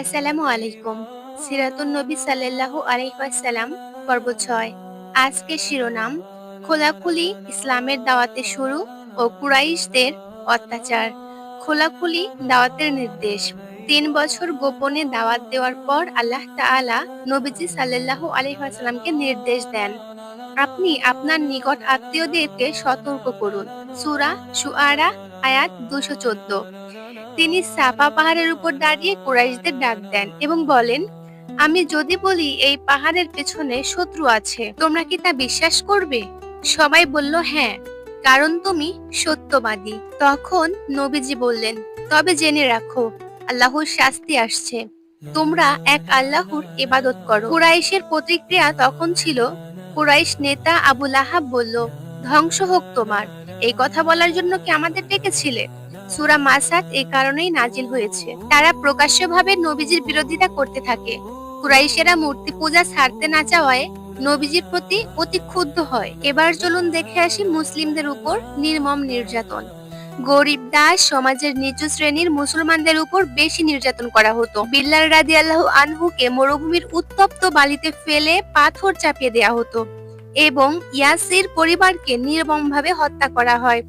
আসসালামু আলাইকুম। সিরাতুন নবী সাল্লাল্লাহু আলাইহি ওয়াসাল্লাম, পর্ব ছয়। আজকে শিরোনাম, খোলাখুলি ইসলামের দাওয়াতে শুরু ও কুরাইশদের অত্যাচার। খোলাখুলি দাওয়াতের নির্দেশ, তিন বছর গোপনে দাওয়াত দেওয়ার পর আল্লাহ তাআলা নবীজি সাল্লাল্লাহু আলাইহি নির্দেশ দেন। আপনি আপনার নিকট আত্মীয়দেরকে সতর্ক করুন। সূরা শুআরা, আয়াত দুশো চোদ্দ। তিনি সাফা পাহাড়ের উপর দাঁড়িয়ে কুরাইশদের ডাক দেন এবং বলেন, আমি যদি বলি এই পাহাড়ের পেছনে শত্রু আছে, তোমরা কি তা বিশ্বাস করবে? সবাই বলল হ্যাঁ কারণ তুমি সত্যবাদী। তখন নবীজি বললেন, তবে জেনে রাখো, আল্লাহর শাস্তি আসছে। তোমরা এক আল্লাহর ইবাদত করো। কুরাইশের প্রতিক্রিয়া তখন ছিল, কুরাইশ নেতা আবু লাহাব বলল, ধ্বংস হোক তোমার। এই কথা বলার জন্য কি আমাদের ডেকেছিলে? সুরা মাসাদ এই কারণেই নাজিল হয়েছে। তারা প্রকাশ্যভাবে নবীজির বিরোধিতা করতে থাকে। কুরাইশেরা মূর্তি পূজা ছাড়তে না চাওয়ায় নবীজির প্রতি অতি ক্ষুব্ধ হয়। এবার চলুন দেখে আসি মুসলিমদের উপর নির্মম নির্যাতন। গরিব দাস সমাজের নিচু শ্রেণির মুসলমানদের উপর বেশি নির্যাতন করা হতো। বিল্লাল রাদি আল্লাহ আনহুকে মরুভূমির উত্তপ্ত বালিতে ফেলে পাথর চাপিয়ে দেয়া হতো এবং ইয়াসির পরিবারকে নির্মমভাবে হত্যা করা হয়।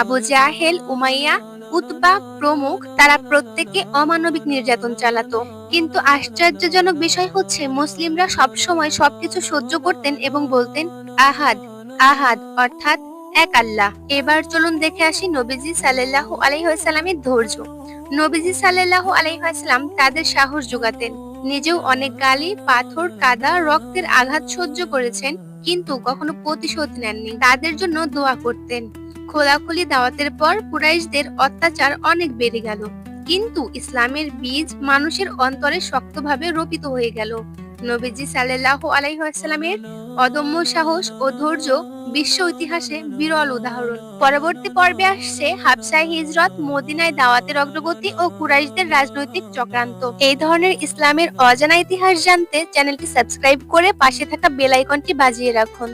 আবু জাহেল, উমাইয়া উতবা প্রমুখ তারা প্রত্যেকে অমানবিক নির্যাতন চালাতো। কিন্তু আশ্চর্যজনক বিষয় হচ্ছে, মুসলিমরা সবসময় সবকিছু সহ্য করতেন এবং বলতেন, আহাদ আহাদ অর্থাৎ, এক আল্লাহ এবার চলুন দেখে আসি নবীজি সাল্লাল্লাহু আলাইহি ওয়াসাল্লামের ধৈর্য। নবীজি সাল্লাল্লাহু আলাইহি ওয়াসাল্লাম তাদের সাহস যোগাতেন। নিজেও অনেক গালি, পাথর, কাদা, রক্তের আঘাত সহ্য করেছেন, কিন্তু কখনো প্রতিশোধ নেননি। তাদের জন্য দোয়া করতেন। খোলাখুলি দাওয়াতের পর কুরাইশদের অত্যাচার অনেক বেড়ে গেল। কিন্তু ইসলামের বীজ মানুষের অন্তরে শক্তভাবে রোপিত হয়ে গেল। নবীজি সাল্লাল্লাহু আলাইহি ওয়াসাল্লামের অদম্য সাহস ও ধৈর্য বিশ্ব ইতিহাসে বিরল উদাহরণ। পরবর্তী পর্বে আসছে হাবসায় হিজরত, মদিনায় দাওয়াতের অগ্রগতি ও কুরাইশদের রাজনৈতিক চক্রান্ত। এই ধরনের ইসলামের অজানা ইতিহাস জানতে চ্যানেলটি সাবস্ক্রাইব করে পাশে থাকা বেল আইকনটি বাজিয়ে রাখুন।